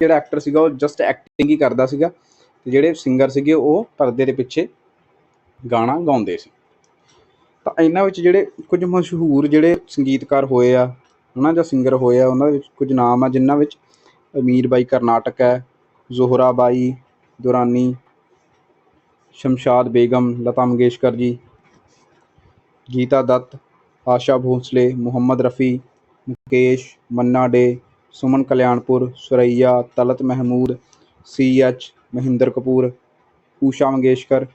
ਜਿਹੜਾ ਐਕਟਰ ਸੀਗਾ, ਉਹ ਜਸਟ ਐਕਟਿੰਗ ਹੀ ਕਰਦਾ ਸੀਗਾ, ਤੇ ਜਿਹੜੇ ਸਿੰਗਰ ਸੀਗੇ ਉਹ ਪਰਦੇ ਦੇ ਪਿੱਛੇ ਗਾਣਾ ਗਾਉਂਦੇ ਸੀ। ਤਾਂ ਇਹਨਾਂ ਵਿੱਚ ਜਿਹੜੇ ਕੁਝ ਮਸ਼ਹੂਰ ਜਿਹੜੇ ਸੰਗੀਤਕਾਰ ਹੋਏ ਆ, ਉਹਨਾਂ ਜਾਂ ਸਿੰਗਰ ਹੋਏ ਆ, ਉਹਨਾਂ ਦੇ ਵਿੱਚ ਕੁਝ ਨਾਮ ਆ, ਜਿਨ੍ਹਾਂ ਵਿੱਚ ਅਮੀਰ ਬਾਈ ਕਰਨਾਟਕ ਹੈ, ਜ਼ੋਹਰਾ ਬਾਈ ਦੁਰਾਨੀ, ਸ਼ਮਸ਼ਾਦ ਬੇਗਮ, ਲਤਾ ਮੰਗੇਸ਼ਕਰ ਜੀ, ਗੀਤਾ ਦੱਤ, ਆਸ਼ਾ ਭੋਸਲੇ, ਮੁਹੰਮਦ ਰਫੀ, ਮੁਕੇਸ਼, ਮੰਨਾ ਡੇ, ਸੁਮਨ ਕਲਿਆਣਪੁਰ, ਸੁਰਈਆ, ਤਲਤ ਮਹਿਮੂਦ, ਸੀ ਐਚ, ਮਹਿੰਦਰ ਕਪੂਰ, ਊਸ਼ਾ ਮੰਗੇਸ਼ਕਰ,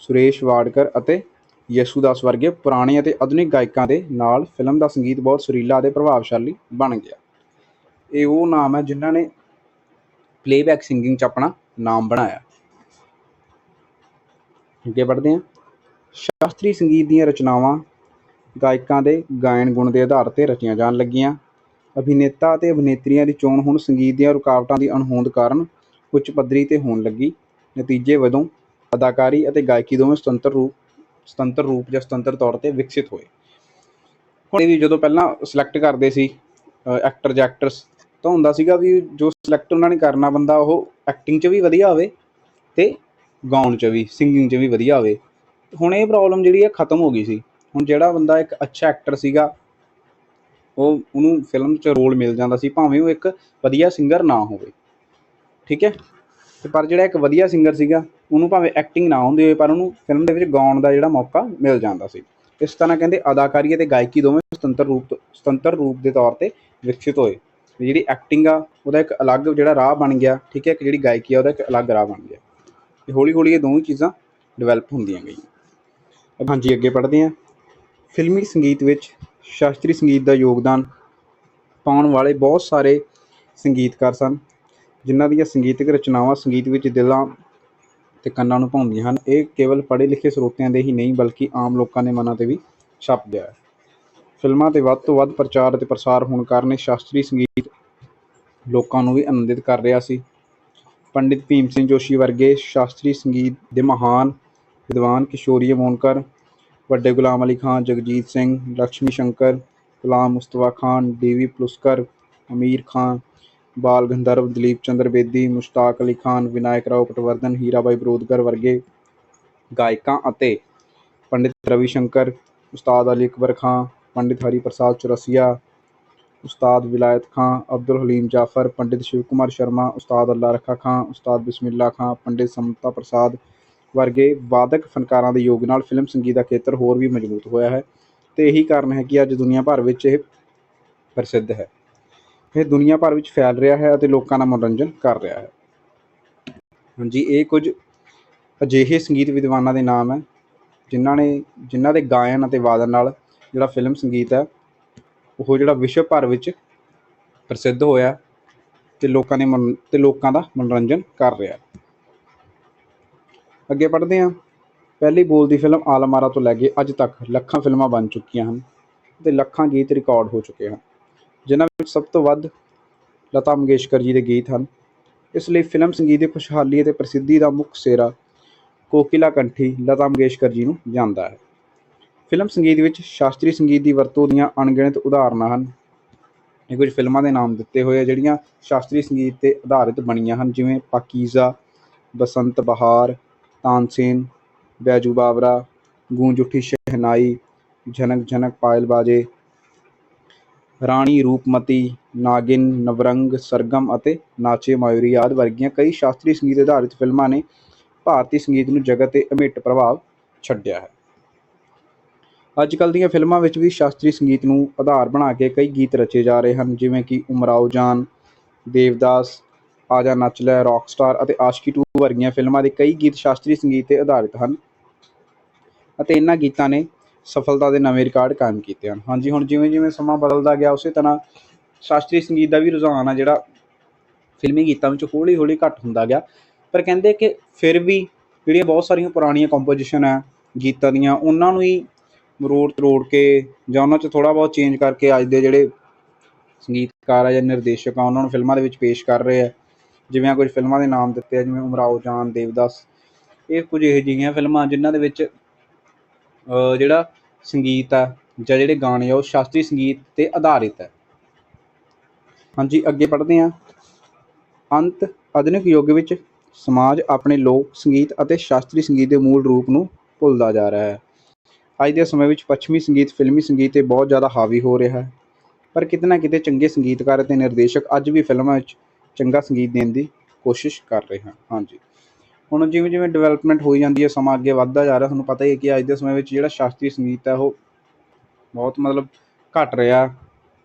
ਸੁਰੇਸ਼ ਵਾਡਕਰ ਅਤੇ ਯਸੂਦਾਸ ਵਰਗੇ ਪੁਰਾਣੇ ਅਤੇ ਆਧੁਨਿਕ ਗਾਇਕਾਂ ਦੇ ਨਾਲ ਫਿਲਮ ਦਾ ਸੰਗੀਤ ਬਹੁਤ ਸੁਰੀਲਾ ਅਤੇ ਪ੍ਰਭਾਵਸ਼ਾਲੀ ਬਣ ਗਿਆ। ਇਹ ਉਹ ਨਾਮ ਹੈ ਜਿਨ੍ਹਾਂ ਨੇ ਪਲੇਬੈਕ ਸਿੰਗਿੰਗ 'ਚ ਆਪਣਾ ਨਾਮ ਬਣਾਇਆ। ਅੱਗੇ ਵਧਦੇ ਹਾਂ। ਸ਼ਾਸਤਰੀ ਸੰਗੀਤ ਦੀਆਂ ਰਚਨਾਵਾਂ ਗਾਇਕਾਂ ਦੇ ਗਾਇਨ ਗੁਣ ਦੇ ਆਧਾਰ ਤੇ ਰਚੀਆਂ ਜਾਣ ਲੱਗੀਆਂ। ਅਭਿਨੇਤਾ ਅਤੇ ਅਭਿਨੇਤਰੀਆਂ ਦੀ ਚੋਣ ਹੁਣ ਸੰਗੀਤ ਦੀਆਂ ਰੁਕਾਵਟਾਂ ਦੀ ਅਣਹੋਂਦ ਕਾਰਨ ਉੱਚ ਪੱਧਰੀ ਤੇ ਹੋਣ ਲੱਗੀ। ਨਤੀਜੇ ਵਜੋਂ ਅਦਾਕਾਰੀ ਅਤੇ ਗਾਇਕੀ ਦੋਵੇਂ ਸੁਤੰਤਰ ਰੂਪ ਸੁਤੰਤਰ ਰੂਪ ਜਾਂ ਸੁਤੰਤਰ ਤੌਰ ਤੇ ਵਿਕਸਿਤ ਹੋਏ। ਹੁਣ ਇਹ ਵੀ ਜਦੋਂ ਪਹਿਲਾਂ ਸਿਲੈਕਟ ਕਰਦੇ ਸੀ ਐਕਟਰ ਜਾਂ ਐਕਟਰਸ ਤਾਂ ਹੁੰਦਾ ਸੀਗਾ ਵੀ ਜੋ ਸਿਲੈਕਟ ਉਹਨਾਂ ਨੇ ਕਰਨਾ ਬੰਦਾ, ਉਹ ਐਕਟਿੰਗ 'ਚ ਵੀ ਵਧੀਆ ਹੋਵੇ ਤੇ ਗਾਉਣ 'ਚ ਵੀ ਸਿੰਗਿੰਗ 'ਚ ਵੀ ਵਧੀਆ ਹੋਵੇ। ਹੁਣ ਇਹ ਪ੍ਰੋਬਲਮ ਜਿਹੜੀ ਹੈ ਖਤਮ ਹੋ ਗਈ ਸੀ। ਹੁਣ ਜਿਹੜਾ ਬੰਦਾ ਇੱਕ ਅੱਛਾ ਐਕਟਰ ਸੀਗਾ, ਉਹ ਉਹਨੂੰ ਫਿਲਮ 'ਚ ਰੋਲ ਮਿਲ ਜਾਂਦਾ ਸੀ, ਭਾਵੇਂ ਉਹ ਇੱਕ ਵਧੀਆ ਸਿੰਗਰ ਨਾ ਹੋਵੇ। ਠੀਕ ਹੈ? ਤੇ ਪਰ ਜਿਹੜਾ ਇੱਕ ਵਧੀਆ ਸਿੰਗਰ ਸੀਗਾ, ਉਹਨੂੰ ਭਾਵੇਂ ਐਕਟਿੰਗ ਨਾ ਹੁੰਦੀ ਹੋਵੇ, ਪਰ ਉਹਨੂੰ ਫਿਲਮ ਦੇ ਵਿੱਚ ਗਾਉਣ ਦਾ ਜਿਹੜਾ ਮੌਕਾ ਮਿਲ ਜਾਂਦਾ ਸੀ। ਇਸ ਤਰ੍ਹਾਂ ਕਹਿੰਦੇ ਅਦਾਕਾਰੀ ਅਤੇ ਗਾਇਕੀ ਦੋਵੇਂ ਸੁਤੰਤਰ ਰੂਪ ਸੁਤੰਤਰ ਰੂਪ ਦੇ ਤੌਰ ਤੇ ਵਿਕਸਿਤ ਹੋਏ। ਵੀ ਜਿਹੜੀ ਐਕਟਿੰਗ ਆ, ਉਹਦਾ ਇੱਕ ਅਲੱਗ ਜਿਹੜਾ ਰਾਹ ਬਣ ਗਿਆ, ਠੀਕ ਹੈ? ਇੱਕ ਜਿਹੜੀ ਗਾਇਕੀ ਆ, ਉਹਦਾ ਇੱਕ ਅਲੱਗ ਰਾਹ ਬਣ ਗਿਆ। ਤੇ ਹੌਲੀ ਹੌਲੀ ਇਹ ਦੋਵੇਂ ਚੀਜ਼ਾਂ ਡਿਵੈਲਪ ਹੁੰਦੀਆਂ ਗਈਆਂ। ਹਾਂਜੀ, ਅੱਗੇ ਪੜ੍ਹਦੇ ਹਾਂ। ਫਿਲਮੀ ਸੰਗੀਤ ਵਿੱਚ ਸ਼ਾਸਤਰੀ ਸੰਗੀਤ ਦਾ ਯੋਗਦਾਨ ਪਾਉਣ ਵਾਲੇ ਬਹੁਤ ਸਾਰੇ ਸੰਗੀਤਕਾਰ ਸਨ। ਜਿਨ੍ਹਾਂ ਦੀਆਂ ਸੰਗੀਤਕ ਰਚਨਾਵਾਂ ਸੰਗੀਤ ਵਿੱਚ ਦਿਲਾਂ ਤੇ ਕੰਨਾਂ ਨੂੰ ਭਾਉਂਦੀਆਂ ਹਨ, ਇਹ ਕੇਵਲ ਪੜ੍ਹੇ ਲਿਖੇ ਸਰੋਤਿਆਂ ਦੇ ਹੀ ਨਹੀਂ, ਬਲਕਿ ਆਮ ਲੋਕਾਂ ਦੇ ਮਨਾਂ ਤੇ ਵੀ ਛਪ ਗਿਆ ਹੈ। ਫਿਲਮਾਂ ਤੇ ਵੱਧ ਤੋਂ ਵੱਧ ਪ੍ਰਚਾਰ ਅਤੇ ਪ੍ਰਸਾਰ ਹੋਣ ਕਾਰਨ ਇਹ ਸ਼ਾਸਤਰੀ ਸੰਗੀਤ ਲੋਕਾਂ ਨੂੰ ਵੀ ਆਨੰਦਿਤ ਕਰ ਰਿਹਾ ਸੀ। ਪੰਡਿਤ ਭੀਮ ਸਿੰਘ ਜੋਸ਼ੀ ਵਰਗੇ ਸ਼ਾਸਤਰੀ ਸੰਗੀਤ ਦੇ ਮਹਾਨ ਵਿਦਵਾਨ ਕਿਸ਼ੋਰੀ ਮੋਨਕਰ ਵੱਡੇ ਗੁਲਾਮ ਅਲੀ ਖਾਨ, ਜਗਜੀਤ ਸਿੰਘ ਲక్ష్ਮੀ ਸ਼ੰਕਰ, ਗੁਲਾਮ ਮੁਸਤਫਾ ਖਾਨ ਡੀਵੀ ਪਲੁਸਕਰ, ਅਮੀਰ ਖਾਨ ਬਾਲ ਗੰਧਰਵ, ਦਲੀਪ ਚੰਦਰ ਬੇਦੀ, ਮੁਸ਼ਤਾਕ ਅਲੀ ਖਾਨ, ਵਿਨਾਇਕ ਰਾਓ, ਪਟਵਰਧਨ, ਹੀਰਾਬਾਈ ਬਰੋਦਕਰ ਵਰਗੇ ਗਾਇਕਾਂ ਅਤੇ ਪੰਡਿਤ ਰਵੀ ਸ਼ੰਕਰ, ਉਸਤਾਦ ਅਲੀ ਅਕਬਰ ਖਾਂ, ਪੰਡਿਤ ਹਰੀ ਪ੍ਰਸਾਦ ਚੁਰਸੀਆ, ਉਸਤਾਦ ਵਿਲਾਇਤ ਖਾਂ, ਅਬਦੁਲ ਹਲੀਮ ਜਾਫਰ, ਪੰਡਿਤ ਸ਼ਿਵ ਕੁਮਾਰ ਸ਼ਰਮਾ, ਉਸਤਾਦ ਅੱਲਾ ਰੱਖਾ ਖਾਂ, ਉਸਤਾਦ ਬਿਸਮਿਲ੍ਲਾ ਖਾਂ, ਪੰਡਿਤ ਸਮਤਾ ਪ੍ਰਸਾਦ ਵਰਗੇ ਵਾਦਕ ਫਨਕਾਰਾਂ ਦੇ ਯੋਗ ਨਾਲ ਫਿਲਮ ਸੰਗੀਤ ਦਾ ਖੇਤਰ ਹੋਰ ਵੀ ਮਜ਼ਬੂਤ ਹੋਇਆ ਹੈ ਤੇ ਇਹੀ ਕਾਰਨ ਹੈ ਕਿ ਅੱਜ ਦੁਨੀਆ ਭਰ ਵਿੱਚ ਇਹ ਪ੍ਰਸਿੱਧ ਹੈ। ਇਹ ਦੁਨੀਆ ਭਰ ਵਿੱਚ ਫੈਲ ਰਿਹਾ ਹੈ ਅਤੇ ਲੋਕਾਂ ਦਾ ਮਨੋਰੰਜਨ ਕਰ ਰਿਹਾ ਹੈ। ਹਾਂਜੀ, ਇਹ ਕੁਝ ਅਜਿਹੇ ਸੰਗੀਤ ਵਿਦਵਾਨਾਂ ਦੇ ਨਾਮ ਹੈ, ਜਿਨ੍ਹਾਂ ਨੇ, ਜਿਨ੍ਹਾਂ ਦੇ ਗਾਇਨ ਅਤੇ ਵਾਦਨ ਨਾਲ ਜਿਹੜਾ ਫਿਲਮ ਸੰਗੀਤ ਹੈ, ਉਹ ਜਿਹੜਾ ਵਿਸ਼ਵ ਭਰ ਵਿੱਚ ਪ੍ਰਸਿੱਧ ਹੋਇਆ ਤੇ ਲੋਕਾਂ ਦੇ ਮਨ, ਤੇ ਲੋਕਾਂ ਦਾ ਮਨੋਰੰਜਨ ਕਰ ਰਿਹਾ ਅੱਗੇ ਪੜ੍ਹਦੇ ਹਾਂ। ਪਹਿਲੀ ਬੋਲਦੀ ਫਿਲਮ ਆਲਮਾਰਾ ਤੋਂ ਲੈ ਕੇ ਅੱਜ ਤੱਕ ਲੱਖਾਂ ਫਿਲਮਾਂ ਬਣ ਚੁੱਕੀਆਂ ਹਨ ਤੇ ਲੱਖਾਂ ਗੀਤ ਰਿਕਾਰਡ ਹੋ ਚੁੱਕੇ ਹਨ। ਜਿਨ੍ਹਾਂ ਵਿੱਚ ਸਭ ਤੋਂ ਵੱਧ ਲਤਾ ਮੰਗੇਸ਼ਕਰ ਜੀ ਦੇ ਗੀਤ ਹਨ। ਇਸ ਲਈ ਫਿਲਮ ਸੰਗੀਤ ਦੀ ਖੁਸ਼ਹਾਲੀ ਅਤੇ ਪ੍ਰਸਿੱਧੀ ਦਾ ਮੁੱਖ ਸਿਹਰਾ ਕੋਕਿਲਾ ਕੰਠੀ ਲਤਾ ਮੰਗੇਸ਼ਕਰ ਜੀ ਨੂੰ ਜਾਂਦਾ ਹੈ। ਫਿਲਮ ਸੰਗੀਤ ਵਿੱਚ ਸ਼ਾਸਤਰੀ ਸੰਗੀਤ ਦੀ ਵਰਤੋਂ ਦੀਆਂ ਅਣਗਿਣਤ ਉਦਾਹਰਨਾਂ ਹਨ। ਇਹ ਕੁਝ ਫਿਲਮਾਂ ਦੇ ਨਾਮ ਦਿੱਤੇ ਹੋਏ ਆ, ਜਿਹੜੀਆਂ ਸ਼ਾਸਤਰੀ ਸੰਗੀਤ ਤੇ ਆਧਾਰਿਤ ਬਣੀਆਂ ਹਨ, ਜਿਵੇਂ ਪਾਕੀਜ਼ਾ, ਬਸੰਤ ਬਹਾਰ, ਤਾਨਸੇਨ, ਬੈਜੂ ਬਾਵਰਾ, ਗੂੰਜ ਉੱਠੀ ਸ਼ਹਿਨਾਈ, ਝਨਕ ਝਨਕ ਪਾਇਲ ਬਾਜੇ ਰਾਣੀ ਰੂਪਮਤੀ, ਨਾਗਿਨ, ਨਵਰੰਗ, ਸਰਗਮ ਅਤੇ ਨਾਚੇ ਮਾਯੂਰੀ ਆਦਿ ਵਰਗੀਆਂ ਕਈ ਸ਼ਾਸਤਰੀ ਸੰਗੀਤ ਆਧਾਰਿਤ ਫਿਲਮਾਂ ਨੇ ਭਾਰਤੀ ਸੰਗੀਤ ਨੂੰ ਜਗਤ ਤੇ ਅਮਿੱਟ ਪ੍ਰਭਾਵ ਛੱਡਿਆ ਹੈ। ਅੱਜ ਕੱਲ੍ਹ ਦੀਆਂ ਫਿਲਮਾਂ ਵਿੱਚ ਵੀ ਸ਼ਾਸਤਰੀ ਸੰਗੀਤ ਨੂੰ ਆਧਾਰ ਬਣਾ ਕੇ ਕਈ ਗੀਤ ਰਚੇ ਜਾ ਰਹੇ ਹਨ, ਜਿਵੇਂ ਕਿ ਉਮਰਾਓ ਜਾਨ, ਦੇਵਦਾਸ, ਆਜਾ ਨੱਚ ਲੈ, ਰੌਕਸਟਾਰ ਅਤੇ ਆਸ਼ਕੀ 2 ਵਰਗੀਆਂ ਫਿਲਮਾਂ ਦੇ ਕਈ ਗੀਤ ਸ਼ਾਸਤਰੀ ਸੰਗੀਤ ਤੇ ਆਧਾਰਿਤ ਹਨ ਅਤੇ ਇਹਨਾਂ ਗੀਤਾਂ ਨੇ ਸਫਲਤਾ ਦੇ ਨਵੇਂ ਰਿਕਾਰਡ ਕਾਇਮ ਕੀਤੇ ਹਨ। ਹਾਂਜੀ, ਹੁਣ ਜਿਵੇਂ ਜਿਵੇਂ ਸਮਾਂ ਬਦਲਦਾ ਗਿਆ, ਉਸੇ ਤਰ੍ਹਾਂ ਸ਼ਾਸਤਰੀ ਸੰਗੀਤ ਦਾ ਵੀ ਰੁਝਾਨ ਆ ਜਿਹੜਾ ਫਿਲਮੀ ਗੀਤਾਂ ਵਿੱਚ ਹੌਲੀ ਹੌਲੀ ਘੱਟ ਹੁੰਦਾ ਗਿਆ। ਪਰ ਕਹਿੰਦੇ ਕਿ ਫਿਰ ਵੀ ਜਿਹੜੀਆਂ ਬਹੁਤ ਸਾਰੀਆਂ ਪੁਰਾਣੀਆਂ ਕੰਪੋਜੀਸ਼ਨ ਹੈ ਗੀਤਾਂ ਦੀਆਂ, ਉਹਨਾਂ ਨੂੰ ਹੀ ਮਰੋੜ ਤਰੋੜ ਕੇ ਜਾਂ ਉਹਨਾਂ 'ਚ ਥੋੜ੍ਹਾ ਬਹੁਤ ਚੇਂਜ ਕਰਕੇ ਅੱਜ ਦੇ ਜਿਹੜੇ ਸੰਗੀਤਕਾਰ ਆ ਜਾਂ ਨਿਰਦੇਸ਼ਕ ਆ, ਉਹਨਾਂ ਨੂੰ ਫਿਲਮਾਂ ਦੇ ਵਿੱਚ ਪੇਸ਼ ਕਰ ਰਹੇ ਆ। ਜਿਵੇਂ ਕੁਝ ਫਿਲਮਾਂ ਦੇ ਨਾਮ ਦਿੱਤੇ ਆ, ਜਿਵੇਂ ਉਮਰਾਓ ਜਾਨ, ਦੇਵਦਾਸ, ਇਹ ਕੁਝ ਇਹੋ ਜਿਹੀਆਂ ਫਿਲਮਾਂ ਜਿਨ੍ਹਾਂ ਦੇ ਵਿੱਚ ਜਿਹੜਾ ਸੰਗੀਤ ਆ ਜਾਂ ਜਿਹੜੇ ਗਾਣੇ ਆ, ਉਹ ਸ਼ਾਸਤਰੀ ਸੰਗੀਤ ਤੇ ਆਧਾਰਿਤ ਹੈ। ਹਾਂਜੀ, ਅੱਗੇ ਪੜ੍ਹਦੇ ਹਾਂ। ਅੰਤ ਆਧੁਨਿਕ ਯੁੱਗ ਵਿੱਚ ਸਮਾਜ ਆਪਣੇ ਲੋਕ ਸੰਗੀਤ ਅਤੇ ਸ਼ਾਸਤਰੀ ਸੰਗੀਤ ਦੇ ਮੂਲ ਰੂਪ ਨੂੰ ਭੁੱਲਦਾ ਜਾ ਰਿਹਾ ਹੈ। ਅੱਜ ਦੇ ਸਮੇਂ ਵਿੱਚ ਪੱਛਮੀ ਸੰਗੀਤ, ਫਿਲਮੀ ਸੰਗੀਤ 'ਤੇ ਬਹੁਤ ਜ਼ਿਆਦਾ ਹਾਵੀ ਹੋ ਰਿਹਾ ਹੈ। ਪਰ ਕਿਤੇ ਨਾ ਕਿਤੇ ਚੰਗੇ ਸੰਗੀਤਕਾਰ ਅਤੇ ਨਿਰਦੇਸ਼ਕ ਅੱਜ ਵੀ ਫਿਲਮਾਂ ਵਿੱਚ ਚੰਗਾ ਸੰਗੀਤ ਦੇਣ ਦੀ ਕੋਸ਼ਿਸ਼ ਕਰ ਰਹੇ ਹਨ। ਹਾਂਜੀ। ਹੁਣ ਜਿਵੇਂ ਜਿਵੇਂ ਡਿਵੈਲਪਮੈਂਟ ਹੋਈ ਜਾਂਦੀ ਹੈ, ਸਮਾਂ ਅੱਗੇ ਵੱਧਦਾ ਜਾ ਰਿਹਾ, ਤੁਹਾਨੂੰ ਪਤਾ ਹੀ ਹੈ ਕਿ ਅੱਜ ਦੇ ਸਮੇਂ ਵਿੱਚ ਜਿਹੜਾ ਸ਼ਾਸਤਰੀ ਸੰਗੀਤ ਹੈ, ਉਹ ਬਹੁਤ ਮਤਲਬ ਘਟ ਰਿਹਾ।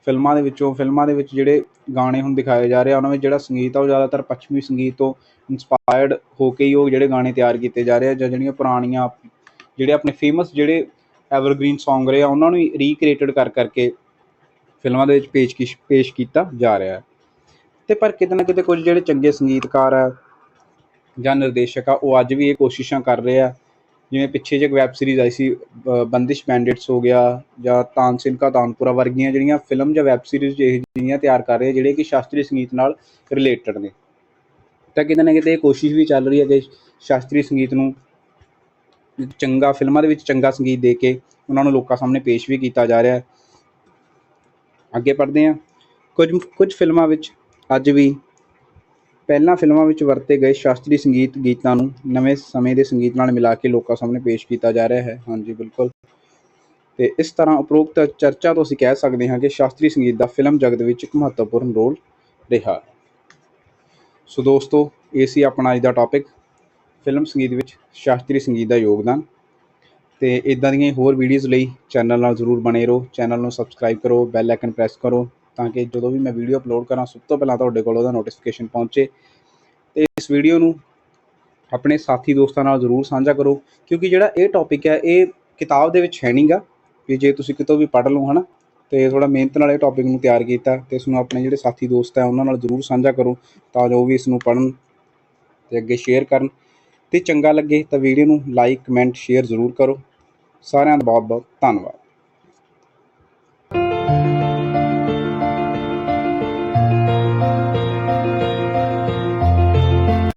ਫਿਲਮਾਂ ਦੇ ਵਿੱਚੋਂ, ਫਿਲਮਾਂ ਦੇ ਵਿੱਚ ਜਿਹੜੇ ਗਾਣੇ ਹੁਣ ਦਿਖਾਏ ਜਾ ਰਹੇ ਆ, ਉਹਨਾਂ ਵਿੱਚ ਜਿਹੜਾ ਸੰਗੀਤ ਆ, ਉਹ ਜ਼ਿਆਦਾਤਰ ਪੱਛਮੀ ਸੰਗੀਤ ਤੋਂ ਇਨਸਪਾਇਰਡ ਹੋ ਕੇ ਹੀ ਉਹ ਜਿਹੜੇ ਗਾਣੇ ਤਿਆਰ ਕੀਤੇ ਜਾ ਰਹੇ ਆ, ਜਾਂ ਜਿਹੜੀਆਂ ਪੁਰਾਣੀਆਂ ਜਿਹੜੇ ਆਪਣੇ ਫੇਮਸ ਜਿਹੜੇ ਐਵਰਗ੍ਰੀਨ Song ਰਹੇ ਆ, ਉਹਨਾਂ ਨੂੰ ਰੀਕ੍ਰੀਏਟਡ ਕਰ ਕਰਕੇ ਫਿਲਮਾਂ ਦੇ ਵਿੱਚ ਪੇਸ਼ ਕੀਸ਼ ਪੇਸ਼ ਕੀਤਾ ਜਾ ਰਿਹਾ ਹੈ। ਤੇ ਪਰ ਕਿਤੇ ਨਾ ਕਿਤੇ ਕੁਝ ਜਿਹੜੇ ਚੰਗੇ ਸੰਗੀਤਕਾਰ ਆ ਜਾਂ ਨਿਰਦੇਸ਼ਕ ਆ ਉਹ ਅੱਜ ਵੀ ਇਹ ਕੋਸ਼ਿਸ਼ਾਂ ਕਰ ਰਹੇ ਆ। ਜਿਵੇਂ ਪਿੱਛੇ ਜਿਹੇ ਵੈਬ ਸੀਰੀਜ਼ ਆਈ ਸੀ ਅ, ਬੰਦਿਸ਼ ਬੈਂਡਿਟਸ ਹੋ ਗਿਆ ਜਾਂ ਤਾਨਸੇਨ ਕਾ ਤਾਨਪੁਰਾ ਵਰਗੀਆਂ ਜਿਹੜੀਆਂ ਫਿਲਮ ਜਾਂ ਵੈਬ ਸੀਰੀਜ਼ ਇਹ ਜਿਹੀਆਂ ਤਿਆਰ ਕਰ ਰਹੇ ਜਿਹੜੇ ਕਿ ਸ਼ਾਸਤਰੀ ਸੰਗੀਤ ਨਾਲ ਰਿਲੇਟਡ ਨੇ। ਤਾਂ ਕਿਤੇ ਨਾ ਕਿਤੇ ਇਹ ਕੋਸ਼ਿਸ਼ ਵੀ ਚੱਲ ਰਹੀ ਹੈ ਕਿ ਸ਼ਾਸਤਰੀ ਸੰਗੀਤ ਨੂੰ ਚੰਗਾ ਫਿਲਮਾਂ ਦੇ ਵਿੱਚ ਚੰਗਾ ਸੰਗੀਤ ਦੇ ਕੇ ਉਹਨਾਂ ਨੂੰ ਲੋਕਾਂ ਸਾਹਮਣੇ ਪੇਸ਼ ਵੀ ਕੀਤਾ ਜਾ ਰਿਹਾ। ਹੈ ਅੱਗੇ ਪੜ੍ਹਦੇ ਹਾਂ। ਕੁਝ ਕੁਝ ਫਿਲਮਾਂ ਵਿੱਚ ਅੱਜ ਵੀ ਪਹਿਲਾਂ ਫਿਲਮਾਂ ਵਿੱਚ ਵਰਤੇ ਗਏ ਸ਼ਾਸਤਰੀ ਸੰਗੀਤ ਗੀਤਾਂ ਨੂੰ ਨਵੇਂ ਸਮੇਂ ਦੇ ਸੰਗੀਤ ਨਾਲ ਮਿਲਾ ਕੇ ਲੋਕਾਂ ਸਾਹਮਣੇ ਪੇਸ਼ ਕੀਤਾ ਜਾ ਰਿਹਾ ਹੈ। ਹਾਂਜੀ, ਬਿਲਕੁਲ। ਤੇ ਇਸ ਤਰ੍ਹਾਂ ਉਪਰੋਕਤ ਚਰਚਾ ਤੋਂ ਅਸੀਂ ਕਹਿ ਸਕਦੇ ਹਾਂ ਕਿ ਸ਼ਾਸਤਰੀ ਸੰਗੀਤ ਦਾ ਫਿਲਮ ਜਗਤ ਵਿੱਚ ਇੱਕ ਮਹੱਤਵਪੂਰਨ ਰੋਲ ਰਿਹਾ ਸੋ ਦੋਸਤੋ, ਇਹ ਸੀ ਆਪਣਾ ਅੱਜ ਦਾ ਟੌਪਿਕ ਫਿਲਮ ਸੰਗੀਤ ਵਿੱਚ ਸ਼ਾਸਤਰੀ ਸੰਗੀਤ ਦਾ ਯੋਗਦਾਨ। ਤੇ ਇਦਾਂ ਦੀਆਂ ਹੋਰ ਵੀਡੀਓਜ਼ ਲਈ ਚੈਨਲ ਨਾਲ ਜ਼ਰੂਰ ਬਣੇ ਰਹੋ। ਚੈਨਲ ਨੂੰ ਸਬਸਕ੍ਰਾਈਬ ਕਰੋ ਬੈਲ ਆਈਕਨ ਪ੍ਰੈਸ ਕਰੋ। ਤਾਂ ਕਿ ਜਦੋਂ ਵੀ ਮੈਂ ਵੀਡੀਓ ਅਪਲੋਡ ਕਰਾਂ, ਸਭ ਤੋਂ ਪਹਿਲਾਂ ਤੁਹਾਡੇ ਕੋਲ ਉਹਦਾ ਨੋਟੀਫਿਕੇਸ਼ਨ ਪਹੁੰਚੇ। ਤੇ ਇਸ ਵੀਡੀਓ ਨੂੰ ਆਪਣੇ ਸਾਥੀ ਦੋਸਤਾਂ ਨਾਲ ਜ਼ਰੂਰ ਸਾਂਝਾ ਕਰੋ, ਕਿਉਂਕਿ ਜਿਹੜਾ ਇਹ ਟੌਪਿਕ ਹੈ, ਇਹ ਕਿਤਾਬ ਦੇ ਵਿੱਚ ਹੈ ਨਹੀਂਗਾ ਵੀ ਜੇ ਤੁਸੀਂ ਕਿਤੋਂ ਵੀ ਪੜ੍ਹ ਲਓ, ਹਨਾ। ਤੇ ਥੋੜਾ ਮਿਹਨਤ ਨਾਲ ਇਹ ਟੌਪਿਕ ਨੂੰ ਤਿਆਰ ਕੀਤਾ, ਤੇ ਇਸ ਨੂੰ ਆਪਣੇ ਜਿਹੜੇ ਸਾਥੀ ਦੋਸਤ ਹੈ, ਉਹਨਾਂ ਨਾਲ ਜ਼ਰੂਰ ਸਾਂਝਾ ਕਰੋ, ਤਾਂ ਜੋ ਉਹ ਵੀ ਇਸ ਨੂੰ ਪੜ੍ਹਨ ਤੇ ਅੱਗੇ ਸ਼ੇਅਰ ਕਰਨ। ਤੇ ਚੰਗਾ ਲੱਗੇ ਤਾਂ ਵੀਡੀਓ ਨੂੰ ਲਾਈਕ ਕਮੈਂਟ ਸ਼ੇਅਰ ਜ਼ਰੂਰ ਕਰੋ। ਸਾਰਿਆਂ ਦਾ ਬਹੁਤ ਬਹੁਤ ਧੰਨਵਾਦ।